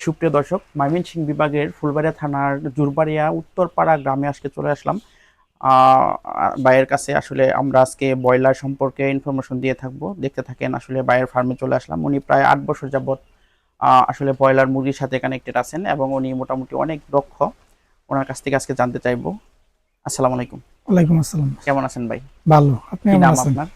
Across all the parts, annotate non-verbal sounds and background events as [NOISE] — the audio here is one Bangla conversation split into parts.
সুপ্রিয় দর্শক ময়মনসিংহ বিভাগের ফুলবাড়িয়া থানার জুরবাড়িয়া উত্তরপাড়া গ্রামে আজকে চলে আসলাম। আহ, ভাইয়ের কাছে আসলে আমরা আজকে ব্রয়লার সম্পর্কে ইনফরমেশন দিয়ে থাকব। দেখতে থাকেন আসলে ভাইয়ের ফার্মে চলে আসলাম। উনি প্রায় আট বছর যাবত আহ, আসলে ব্রয়লার মুরগির সাথে কানেক্টেড আছেন এবং উনি মোটামুটি অনেক দক্ষ। ওনার কাছ থেকে আজকে জানতে চাইব। আসসালামু আলাইকুম। ওয়ালাইকুম আসসালাম। কেমন আছেন ভাই? ভালো। আপনি কেমন নাম আছেন? আপনার?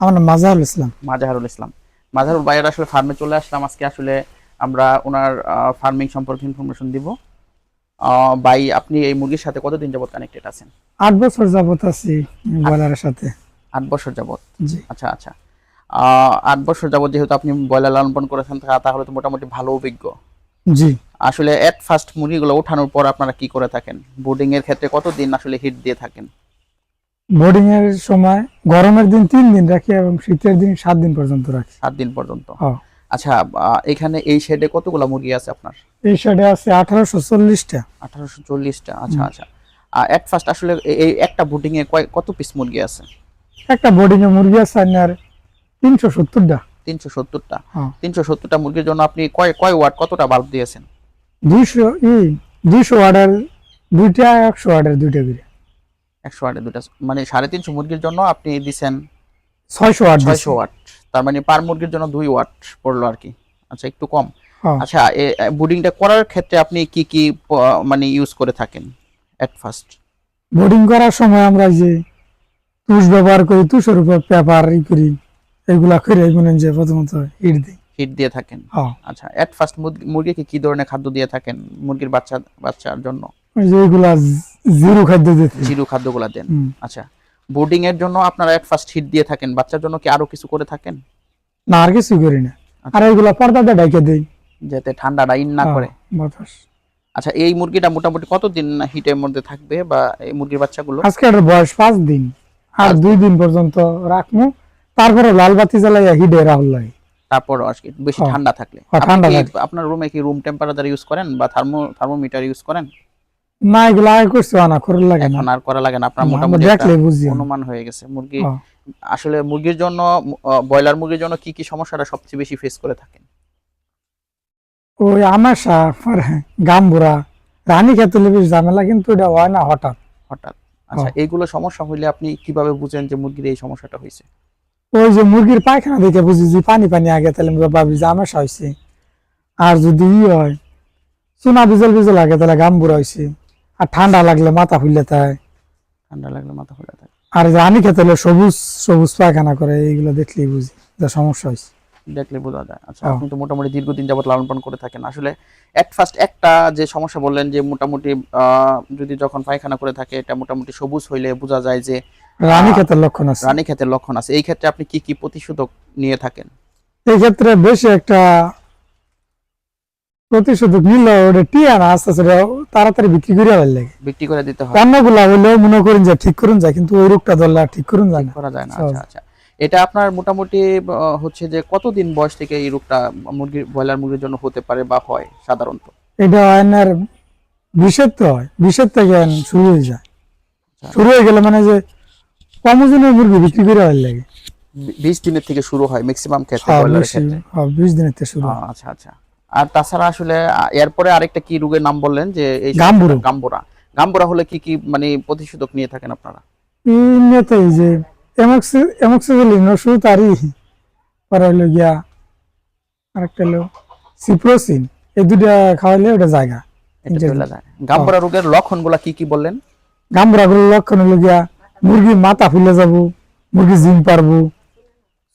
আমার নাম মাজাহুল ইসলাম। মাজাহারুল ইসলাম। মাজাহারুল ভাইয়ের আসলে ফার্মে চলে আসলাম। আজকে আসলে আমরা ওনার ফার্মিং সম্পর্কে ইনফরমেশন দিব। ভাই আপনি এই মুরগির সাথে কতদিন যাবত কানেক্টেড আছেন? আট বছর যাবত আছি বয়লারের সাথে। আট বছর যাবত আচ্ছা আচ্ছা। আট বছর যাবত যেহেতু আপনি ব্রয়লার লালন পালন করেছেন তাহলে তো মোটামুটি ভালো অভিজ্ঞ। জি। আসলে এট ফার্স্ট মুরগিগুলো ওঠানোর পর আপনারা কি করে থাকেন? বোর্ডিং এর ক্ষেত্রে কতদিন আসলে হিট দিয়ে থাকেন? বোর্ডিং এর সময় গরমের দিন তিন দিন রাখি এবং শীতের দিন সাত দিন পর্যন্ত রাখি। সাত দিন পর্যন্ত। হ্যাঁ। আচ্ছা এখানে এই শেডে কতগুলো মুরগি আছে আপনার? এই সাইডে আছে আঠারোশো চল্লিশটা। আঠারোশো চল্লিশটা আচ্ছা আচ্ছা। এট ফার্স্ট আসলে এই একটা বোর্ডিং এ কত পিস মুরগি আছে? একটা বোর্ডিং এ মুরগি আছে আপনার তিনশো সত্তরটা। তিনশো সত্তরটা। হ্যাঁ। তিনশো সত্তরটা মুরগির জন্য আপনি কয় কয় ওয়াট কতটা বাল্ব দিয়েছেন? দুইশো ই দুইশো ওয়ার্ডের দুইটা একশো ওয়ার্ডের দুইটা করে। একশো ওয়াটে দুটা মানে সাড়ে তিনশো মুরগির জন্য আপনি দিছেন ছয়শো ওয়ার্ড ছয়শো ওয়াট তার মানে পার মুরগির জন্য দুই ওয়াট পড়ল আর কি। আচ্ছা একটু কম। হ্যাঁ। আচ্ছা বুডিংটা করার ক্ষেত্রে আপনি কি কি মানে ইউজ করে থাকেন এট ফার্স্ট বোর্ডিং করার সময় আমরা যে তুষ ব্যবহার করি তুষের উপর পেপার ই করি এগুলা করে এগুলো যে প্রথমত ইট দিই। হিট দিয়ে থাকেন? হ্যাঁ। আচ্ছা এট ফার্স্ট মুরগিকে কি ধরনের খাদ্য দিয়ে থাকেন মুরগির বাচ্চা বাচ্চার জন্য? যে জিরো খাদ্য দিতে জিরু খাদ্যগুলা দেন। আচ্ছা বোর্ডিং এর জন্য আপনারা এট ফার্স্ট হিট দিয়ে থাকেন। বাচ্চার জন্য কি আরও কিছু করে থাকেন? না আর কিছু করি না। আচ্ছা। আর এগুলা পর্দাটা ডাইকে দেই। যাতে ঠান্ডাটা ইন না করে। হ্যাঁ, বাতাস। আচ্ছা এই মুরগিটা মোটামুটি কতদিন হিটের মধ্যে থাকবে বা এই মুরগির বাচ্চাগুলো? আজকে এটার বয়স পাঁচ দিন। আর পাঁচ দুই দিন। পর্যন্ত রাখব তারপরে লাল বাতি জ্বালাইয়া হিডে রাহুল লাগে তারপর আজকে বেশি হ্যাঁ। ঠান্ডা থাকলে। হ্যাঁ, আপনি ঠান্ডা থাকলে। আপনার রুমে কি রুম টেম্পারেচার ইউজ করেন বা থার্মো থার্মোমিটার ইউজ করেন? না এগুলা আগে করছে না করে লাগে এখন আর করা লাগে না আপনার মোটামুটি দেখলে বুঝি অনুমান হয়ে গেছে। মুরগি হ্যাঁ। আসলে মুরগির জন্য ব্রয়লার মুরগির জন্য কি কি সমস্যাটা সবচেয়ে বেশি ফেস করে থাকেন? ওই আমাশা পরে গাম্বুরা রানী খেতে বেশ ঝামেলা কিন্তু এটা হয় না হঠাৎ। হঠাৎ। আচ্ছা হ্যাঁ। এইগুলো সমস্যা হইলে আপনি কীভাবে বুঝেন যে মুরগির এই সমস্যাটা হয়েছে ওই যে মুরগির পায়খানা দেখে বুঝি যে পানি পানি আগে তাহলে ভাবি যে আমাশা হয়েছে আর যদি ই হয় চুনা বিজল বিজল আগে তাহলে গাম্বুরা হয়েছে আর ঠান্ডা লাগলে মাথা ফুলে থাকে ঠান্ডা লাগলে মাথা ফুলে থাকে আর যে রানী খেতে হলে সবুজ সবুজ পায়খানা করে এইগুলো দেখলেই বুঝি যে সমস্যা হয়েছে। দেখলে বোঝা যায়। আচ্ছা। আপনি তো মোটামুটি দীর্ঘদিন যাবত লালন পালন করে থাকেন। আসলে এট ফার্স্ট একটা যে সমস্যা বললেন যে মোটামুটি যদি যখন পায়খানা করে থাকে এটা মোটামুটি সবুজ হইলে বোঝা যায় যে রানী খেতের লক্ষণ আছে। রানী ক্ষেতের লক্ষণ আছে। এই ক্ষেত্রে আপনি কি কি প্রতিষেধক নিয়ে থাকেন? এই ক্ষেত্রে বেশি একটা প্রতিষেধক নিল ওটা টিয়া না আস্তে আস্তে তাড়াতাড়ি বিক্রি করে ভালো লাগে বিক্রি করে দিতে হয়। অন্যগুলা হইলেও মনে করেন যে ঠিক করুন যায় কিন্তু ওই রোগটা ধরলে ঠিক করুন যায় না। করা যায় না। আচ্ছা আচ্ছা। এটা আপনার মোটামুটি হচ্ছে যে কতদিন বয়স থেকে এই রোগটা মুরগির ব্রয়লার মুরগির জন্য হতে পারে বা হয় সাধারণত? এটা আয়নার বিষের তো হয় বিষের থেকে শুরু হয়ে যায়। শুরু হয়ে গেলে মানে যে কম ওজনের মুরগি বিক্রি করে ভালো লাগে বিশ দিনের থেকে শুরু হয় ম্যাক্সিমাম ক্ষেত্রে ব্রয়লারের বেশি ক্ষেত্রে। হ্যাঁ, বিশ দিনের থেকে শুরু। আচ্ছা আচ্ছা। আর তাছাড়া আসলে এরপরে আরেকটা কি রোগের নাম বললেন যে এই গাম্বুরা। গাম্বুরা গাম্বুরা। হলে কি কি মানে প্রতিষেধক নিয়ে থাকেন আপনারা? এই যে এমক্সিলিন ওষুধ আরই পরে হলো গিয়া আরেকটা হলো সিপ্রোসিন। এই দুটা খাওয়াইলে ওটা জায়গা। গাম্বুরা রোগের লক্ষণগুলা কি কি বললেন? গামরাগুলোর লক্ষণ হলো গিয়া মুরগি মাথা ফুলে যাব মুরগি জিম পারব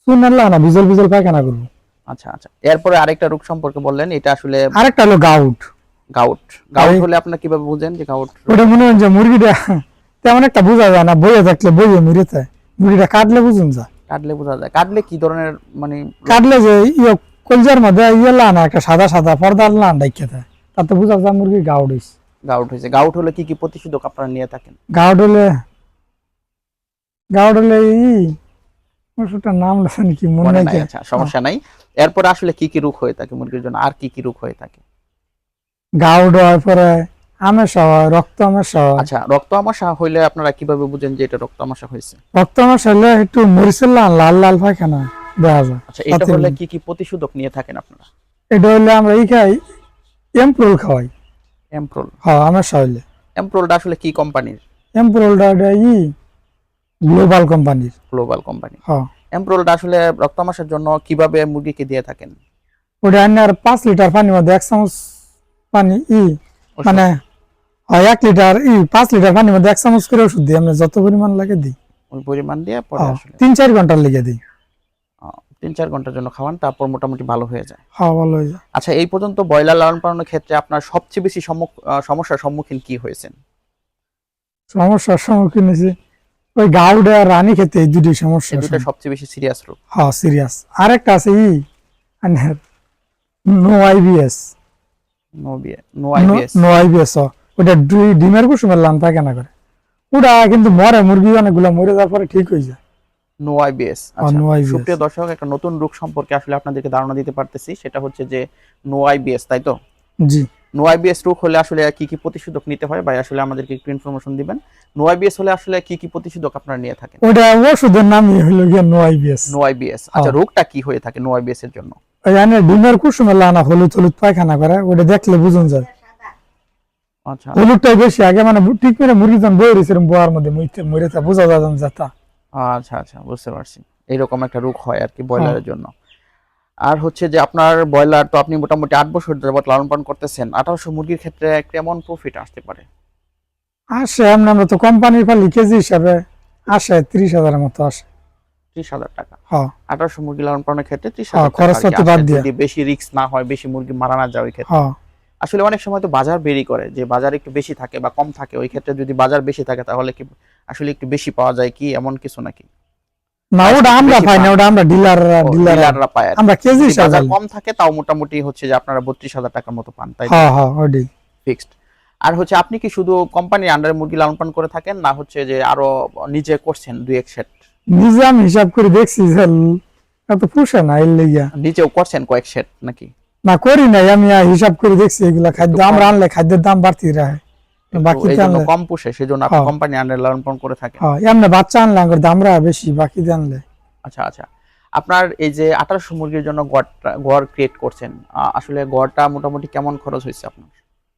শুনলা না বিজল বিজল পায়খানা করব। আচ্ছা আচ্ছা। এরপরে আরেকটা রোগ সম্পর্কে বললেন এটা আসলে আরেকটা হলো গাউট। গাউট। গাউট হলে আপনারা কীভাবে বুঝেন যে গাউট ওটা মনে হয় যে মুরগিটা তেমন একটা বোঝা যায় না বইয়ে থাকলে বইয়ে মরে যায়। মুরগিটা কাটলে বুঝুন যায়। কাটলে বোঝা যায়। কাটলে কি ধরনের মানে কাটলে যে ইয়ে কলজার মধ্যে ইয়ে লান একটা সাদা সাদা পর্দার লান ডাইকে থাকে তাতে বোঝা যায় মুরগি গাউট হয়েছে গাউট হয়েছে গাউট হলে কি কি প্রতিষেধক আপনারা নিয়ে থাকেন? গাউট হলে গাউট হলে ই ওষুধটার নাম লেখেন কি মনে নাই নাই আচ্ছা সমস্যা নাই। এরপরে আসলে কি কি রোগ হয়ে থাকে মুরগির জন্য? আর কি কি রোগ হয়ে থাকে? গাউট হওয়ার পরে আমেশা হয় রক্ত আমেশা আচ্ছা রক্ত আমাশা হইলে আপনারা কীভাবে বুঝেন যে এটা রক্ত আমাশা হয়েছে? রক্ত আমেশা হলে একটু মরিচের লাল লাল লাল পায়খানা দেখা যায়। আচ্ছা এটা হলে কি কি প্রতিষেধক নিয়ে থাকেন আপনারা? এটা হলে আমরা এই খাই এমপ্রোল খাওয়াই। এমপ্রোল। হ্যাঁ আমার সাহলে এমপ্রোলটা আসলে কি কোম্পানির? এমপ্রোলটা এটা ই গ্লোবাল কোম্পানির। গ্লোবাল কোম্পানি হ্যাঁ। এমপ্রোলটা আসলে রক্তমাসের জন্য কীভাবে মুরগিকে দিয়ে থাকেন? ওটা আনার পাঁচ লিটার পানির মধ্যে এক চামচ পানি ই মানে এক লিটার ই পাঁচ লিটার পানির মধ্যে এক চামচ করে ওষুধ দিই আমরা যত পরিমাণ লাগে দিই। ওই পরিমাণ দিয়ে পরে হ্যাঁ, আসলে তিন চার ঘণ্টার লেগে দিই। তিন চার ঘণ্টার জন্য খাওয়ান তারপর মোটামুটি ভালো হয়ে যায়। হ্যাঁ ভালো হয়ে যায়। আচ্ছা এই পর্যন্ত ব্রয়লার লালন পালনের ক্ষেত্রে আপনার সবচেয়ে বেশি সমস্যার সম্মুখীন কি হয়েছেন? সমস্যার সম্মুখীন হয়েছে। ওই গাউডে আর রানী খেতে এই দুটি সমস্যা দুটো সবচেয়ে বেশি সিরিয়াস রোগ হ্যাঁ সিরিয়াস আরেকটা আছে ই no IBS no IBS no IBS ওটা দুই ডিমের কুসুমের লান পায়খানা করে। ওটা কিন্তু মরে মুরগি অনেকগুলো মরে যাওয়ার পরে ঠিক হয়ে যায়। নো আইবিএস IBS সুপ্রিয় দর্শক একটা নতুন রোগ সম্পর্কে আসলে আপনাদেরকে ধারণা দিতে পারতেছি সেটা হচ্ছে যে নো আইবিএস তাই তো? জি। নো আইবিএস রোগ হলে আসলে কি কি প্রতিষেধক নিতে হয়? ভাই আসলে আমাদেরকে একটু ইনফরমেশন দিবেন। নো আইবিএস হলে আসলে কি কি প্রতিষেধক আপনারা নিয়ে থাকেন? ওটা ওষুধের নামই হলো গিয়ে নো আইবিএস নো আইবিএস আচ্ছা হ্যাঁ। রোগটা কি হয়ে থাকে নো আইবিএস এর জন্য? আনে ডিমের কুসুমের লানা হলুদ হলুদ পায়খানা করে ওটা দেখলে বুঝুন যায়। আচ্ছা। হলুদটাই বেশি আগে মানে ঠিক করে মুরগি যখন বই রয়েছে বোয়ার মধ্যে মইতে মরে তা বোঝা যায় যেটা আচ্ছা আচ্ছা বুঝতে পারছি। এইরকম একটা রোগ হয় আর কি ব্রয়লারের জন্য। আর হচ্ছে যে আপনার ব্রয়লার তো আপনি মোটামুটি আট বছর যাবত লালন পালন করতেছেন আঠারোশো মুরগির ক্ষেত্রে কেমন প্রফিট আসতে পারে? আসে আমরা তো কোম্পানির পালি কেজি হিসাবে আসে ত্রিশ হাজারের মতো আসে। ত্রিশ হাজার টাকা? হ্যাঁ। আঠারোশো মুরগি লালন পালনের ক্ষেত্রে ত্রিশ হ্যাঁ, হাজার। বাদ দিয়া। বেশি রিস্ক না হয় বেশি মুরগি মারা না যায় ওই ক্ষেত্রে। হ্যাঁ। আসলে অনেক সময় তো বাজার বেরি করে যে বাজার একটু বেশি থাকে বা কম থাকে ওই ক্ষেত্রে যদি বাজার বেশি থাকে তাহলে কি আসলে একটু বেশি পাওয়া যায় কি এমন কিছু নাকি? না ওটা আমরা পাই না ওটা আমরা ডিলার ডিলার ডিলাররা পায় আমরা কেজি হিসাবে কম থাকে তাও মোটামুটি হচ্ছে যে আপনারা বত্রিশ হাজার টাকার মতো পান তাই হ্যাঁ হ্যাঁ ওটাই। ফিক্সড আর হচ্ছে আপনি কি শুধু কোম্পানির আন্ডারে মুরগি লালন পালন করে থাকেন না হচ্ছে যে আরও নিজে করছেন দুই এক সেট নিজে আমি হিসাব করে দেখছি যে এত পুষে না এর লেগিয়া। নিজেও করছেন কয়েক সেট নাকি? না করি নাই আমি হিসাব করে দেখছি এগুলা খাদ্য। আমরা আনলে খাদ্যের দাম বাড়তি রাখে তো বাকিতে আনলে কম পুষে সেজন্য আপনি হ্যাঁ। কোম্পানি আন্ডারে লালন পালন করে থাকেন। হ্যাঁ এমনি বাচ্চা আনলে আমার দামরা বেশি বাকিতে আনলে আচ্ছা আচ্ছা। আপনার এই যে আঠারোশো মুরগির জন্য গড়টা গড় ক্রিয়েট করছেন আসলে গড়টা মোটামুটি কেমন খরচ হয়েছে আপনার?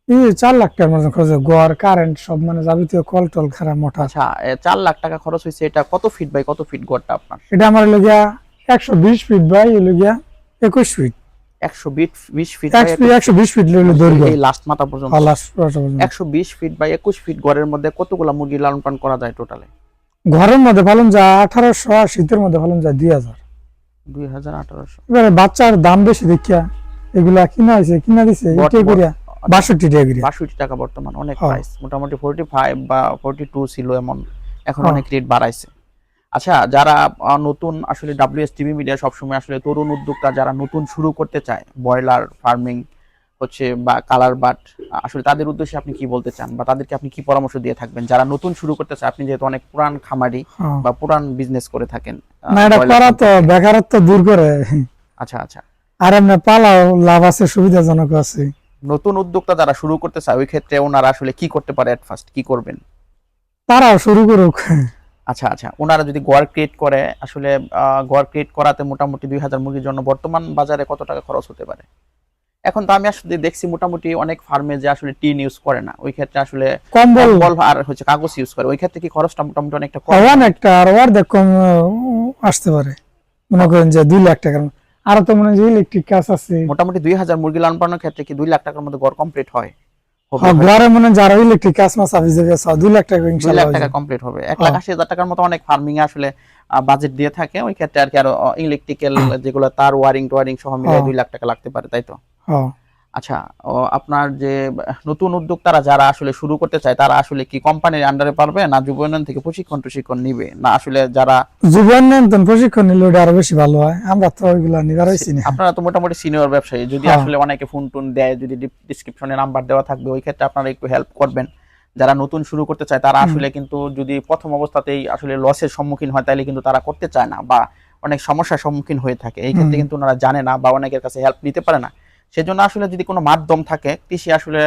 এই চার লাখ টাকার মতন খরচ গড় কারেন্ট সব মানে যাবতীয় কল টল খারাপ মোটা। আচ্ছা চার লাখ টাকা খরচ হয়েছে এটা কত ফিট বাই কত ফিট গড়টা আপনার? এটা আমার লগিয়া একশো বিশ ফিট বাই লগিয়া একুশ ফিট একশো বিশ বিশ ফিট একশো বিশ ফিট দৈর্ঘ্য। এই লাস্ট মাথা পর্যন্ত। একশো বিশ ফিট বা একুশ ফিট গড়ের মধ্যে কতগুলা মুরগি লালন পালন করা যায় টোটালে ঘরের মধ্যে ফলন যায় আঠারোশো আর শীতের মধ্যে ফলন যায় দুই হাজার। দুই হাজার আঠারোশো। এবারে বাচ্চার দাম বেশি দেখিয়া এগুলা কিনা হয়েছে কিনা দিছে এটাই করিয়া বাষট্টি টাকা বাষট্টি টাকা বর্তমান অনেক হ্যাঁ। প্রাইস মোটামুটি ফোরটি ফাইভ বা ফোরটি টু ছিল এমন। এখন হ্যাঁ। অনেক রেট বাড়াইছে। আচ্ছা যারা নতুন আসলে ডাব্লিউএস টিভি মিডিয়া সবসময় আসলে তরুণ উদ্যোক্তা যারা নতুন শুরু করতে চায় ব্রয়লার ফার্মিং হচ্ছে বা কালার বাট আসলে তাদের উদ্দেশ্যে আপনি কি বলতে চান বা তাদেরকে আপনি কি পরামর্শ দিয়ে থাকবেন? যারা নতুন শুরু করতে চায় আপনি যেহেতু অনেক পুরান খামারি হ্যাঁ। বা পুরান বিজনেস করে থাকেন না এটা করা তো বেকারত্ব দূর করে। আচ্ছা আচ্ছা। আর এমনি পালাও লাভ আছে সুবিধাজনক আছে। নতুন উদ্যোক্তা যারা শুরু করতে চায় ওই ক্ষেত্রে ওনারা আসলে কি করতে পারে এট ফার্স্ট কি করবেন? তারাও শুরু করুক। আচ্ছা আচ্ছা। ওনারা যদি গোয়ার ক্রিয়েট করে আসলে গড় ক্রিয়েট করাতে মোটামুটি দুই হাজার মুরগির জন্য বর্তমান বাজারে কত টাকা খরচ হতে পারে? এখন তো আমি আসলে দেখছি মোটামুটি অনেক ফার্মে যে আসলে টিন ইউজ করে না। ওই ক্ষেত্রে আসলে কম্বল। বল আর হচ্ছে কাগজ ইউজ করে। ওই ক্ষেত্রে কি খরচটা মোটামুটি অনেকটা কম? অনেকটা। আর অর্ধেক কম আসতে পারে। মনে করেন যে দুই লাখ টাকার। আরও তো মনে হয় যে ইলেকট্রিক কাজ আছে। মোটামুটি দুই হাজার মুরগি লালন পালনের ক্ষেত্রে কি দুই লাখ টাকার মধ্যে গড় কমপ্লিট হয় হ্যাঁ। ঘরে মনে যারা ইলেকট্রিক কাজ মাছ যাবে লাখ টাকা লাখ কমপ্লিট হবে এক লাখ হ্যাঁ। আশি হাজার টাকার মতো অনেক ফার্মিং আসলে বাজেট দিয়ে থাকে ওই ক্ষেত্রে আর কি আরও ইলেকট্রিক্যাল [CLEARS THROAT] যেগুলো তার ওয়ারিং টোয়ারিং সহ মিলে হ্যাঁ। দুই লাখ টাকা লাগতে পারে তাই তো হ্যাঁ। আচ্ছা আপনার যে নতুন উদ্যোক্তারা যারা আসলে শুরু করতে চায় তারা আসলে কি কোম্পানির আন্ডারে পারবে না যুব উন্নয়ন থেকে প্রশিক্ষণ প্রশিক্ষণ নিবে? না আসলে যারা যুব উন্নয়ন প্রশিক্ষণ নিলে ওটা আরও বেশি ভালো হয়। আমরা তো ওইগুলা নিবার হয়েছি না। আপনারা তো মোটামুটি সিনিয়র ব্যবসায়ী। যদি হ্যাঁ। আসলে অনেকে ফোন টোন দেয় যদি ডিসক্রিপশনে নাম্বার দেওয়া থাকবে ওই ক্ষেত্রে আপনারা একটু হেল্প করবেন। যারা নতুন শুরু করতে চায় তারা আসলে কিন্তু যদি প্রথম অবস্থাতেই আসলে লসের সম্মুখীন হয় তাহলে কিন্তু তারা করতে চায় না বা অনেক সমস্যার সম্মুখীন হয়ে থাকে। এই ক্ষেত্রে কিন্তু ওনারা জানে না বা অনেকের কাছে হেল্প নিতে পারে না। সেজন্য আসলে যদি কোনো মাধ্যম থাকে কৃষি আসলে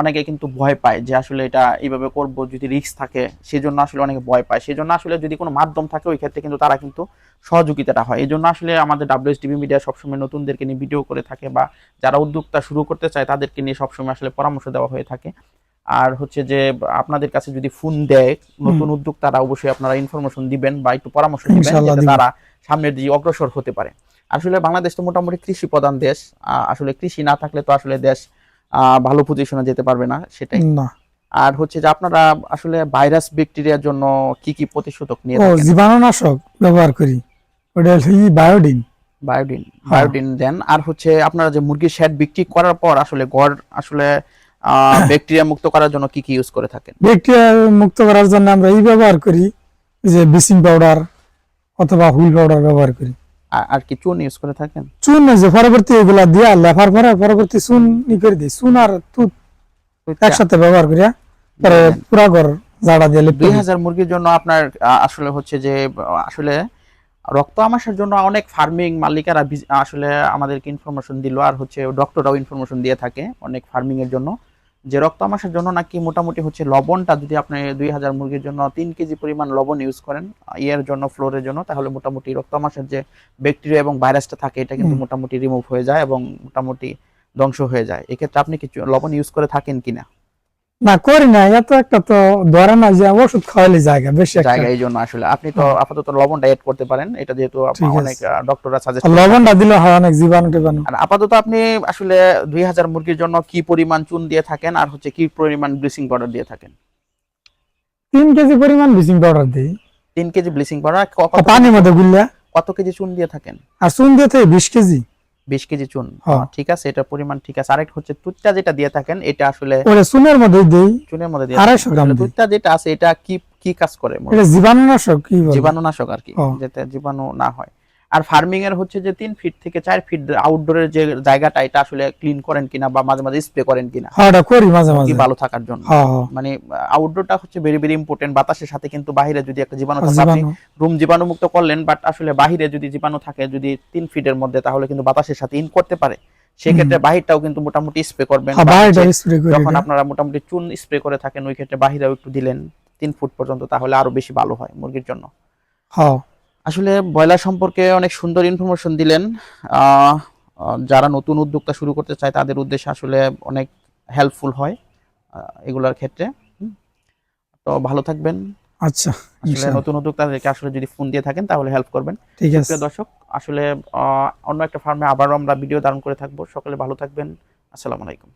অনেকে কিন্তু ভয় পায় যে আসলে এটা এইভাবে করব যদি রিস্ক থাকে সেজন্য আসলে অনেকে ভয় পায়। সেজন্য আসলে যদি কোনো মাধ্যম থাকে ওই ক্ষেত্রে কিন্তু তারা কিন্তু সহযোগিতাটা হয়। এই জন্য আসলে আমাদের ডাব্লিউএস টিভি মিডিয়া সবসময় নতুনদেরকে নিয়ে ভিডিও করে থাকে বা যারা উদ্যোক্তা শুরু করতে চায় তাদেরকে নিয়ে সবসময় আসলে পরামর্শ দেওয়া হয়ে থাকে। আর হচ্ছে যে আপনাদের কাছে যদি ফোন দেয় নতুন উদ্যোক্তারা অবশ্যই আপনারা ইনফরমেশন দিবেন বা একটু পরামর্শ দিবেন যাতে তারা সামনের দিকে অগ্রসর হতে পারে। আসলে বাংলাদেশ তো মোটামুটি কৃষি প্রধান দেশ। আসলে কৃষি না থাকলে তো আসলে দেশ ভালো পজিশনে যেতে পারবে না সেটাই। না। আর হচ্ছে যে আপনারা আসলে ভাইরাস ব্যাকটেরিয়ার জন্য কি কি প্রতিষেধক নিয়ে ও থাকেন? জীবাণুনাশক ব্যবহার করি। ওটা ই বায়োডিন বায়োডিন। বায়োডিন দেন। আর হচ্ছে আপনারা যে মুরগির শেড বিক্রি করার পর আসলে গড় আসলে ব্যাকটেরিয়া [COUGHS] মুক্ত করার জন্য কি কি ইউজ করে থাকেন? ব্যাকটেরিয়া মুক্ত করার জন্য আমরা এই ব্যবহার করি যে ব্লিচিং পাউডার অথবা হুইল পাউডার ব্যবহার করি। আর- কি চুন ইউজ করে থাকেন? চুন যে পরবর্তী এগুলা দিয়া লেফার পরে পরবর্তী চুন ই করে দিই। চুন আর তুত একসাথে ব্যবহার করি হ্যাঁ? পরে পুরা ঘর জাড়া দিয়ে দুই হাজার মুরগির জন্য আপনার আসলে হচ্ছে যে আসলে রক্ত আমাশার জন্য অনেক ফার্মিং মালিকারা আসলে আমাদেরকে ইনফরমেশন দিল আর হচ্ছে ডক্টররাও ইনফরমেশন দিয়ে থাকে অনেক ফার্মিং এর জন্য। যে রক্ত আমাশার জন্য নাকি মোটামুটি হচ্ছে লবণটা যদি আপনি দুই হাজার মুরগির জন্য তিন কেজি পরিমাণ লবণ ইউজ করেন ইয়ের জন্য ফ্লোরের জন্য তাহলে মোটামুটি রক্ত আমাশার যে ব্যাকটেরিয়া এবং ভাইরাসটা থাকে এটা কিন্তু মোটামুটি রিমুভ হয়ে যায় এবং মোটামুটি ধ্বংস হয়ে যায়। এক্ষেত্রে আপনি কিছু লবণ ইউজ করে থাকেন কিনা? না করি না এত একটা তো ধরে না যে ওষুধ খাওয়ালে জায়গা বেশি জায়গা এই জন্য আসলে আপনি তো আপাতত লবণটা এড করতে পারেন এটা যেহেতু। অনেক ডক্টররা সাজেস্ট লবণটা দিলে হয় অনেক জীবাণু টিবাণু। আর আপাতত আপনি আসলে দুই হাজার মুরগির জন্য কি পরিমাণ চুন দিয়ে থাকেন আর হচ্ছে কি পরিমাণ ব্লিচিং পাউডার দিয়ে থাকেন? তিন কেজি পরিমাণ ব্লিচিং পাউডার দিই। তিন কেজি ব্লিচিং পাউডার পানির মধ্যে গুললে কত কেজি চুন দিয়ে থাকেন? আর চুন দিয়ে থেকে বিশ কেজি। বিশ কেজি চুন। হ্যাঁ। ঠিক আছে এটা পরিমাণ ঠিক আছে। আরেকটা হচ্ছে তুতটা যেটা দিয়ে থাকেন এটা আসলে ওরে চুনের মধ্যে দিই। চুনের মধ্যে দিয়ে আড়াইশো গ্রাম তুতটা যেটা আছে এটা কি কি কাজ করে এটা জীবাণুনাশক কি বলে? জীবাণুনাশক আর কি যাতে জীবাণু না হয়। আর ফার্মিং এর হচ্ছে যে তিন ফিট থেকে চার ফিট আউটডোরের যে জায়গাটা এটা আসলে ক্লিন করেন কিনা বা মাঝে মাঝে স্প্রে করেন কিনা? হ্যাঁ করি মাঝে মাঝে। ভালো থাকার জন্য। হ্যাঁ হ্যাঁ। মানে আউটডোরটা হচ্ছে ভেরি ভেরি ইম্পর্টেন্ট বাতাসের সাথে কিন্তু বাহিরে যদি একটা জীবাণু থাকে আপনি রুম জীবাণু মুক্ত করলেন বাট আসলে বাহিরে যদি জীবাণু থাকে যদি তিন ফিটের মধ্যে তাহলে কিন্তু বাতাসের সাথে ইন করতে পারে। সেক্ষেত্রে বাহিরটাও কিন্তু মোটামুটি স্প্রে করবেন। যখন আপনারা মোটামুটি চুন স্প্রে করে থাকেন ওই ক্ষেত্রে বাহিরেও একটু দিলেন তিন ফুট পর্যন্ত তাহলে আরও বেশি ভালো হয় মুরগির জন্য। হ্যাঁ। আসলে ব্রয়লার সম্পর্কে অনেক সুন্দর ইনফরমেশন দিলেন। যারা নতুন উদ্যোক্তা শুরু করতে চায় তাদের উদ্দেশ্যে আসলে অনেক হেল্পফুল হয় এগুলার ক্ষেত্রে। তো ভালো থাকবেন। আচ্ছা আসলে। নতুন উদ্যোক্তাদেরকে আসলে যদি ফোন দিয়ে থাকেন তাহলে হেল্প করবেন। ঠিক আছে। দর্শক আসলে অন্য একটা ফার্মে আবারও আমরা ভিডিও ধারণ করে থাকব। সকলে ভালো থাকবেন। আসসালামু আলাইকুম।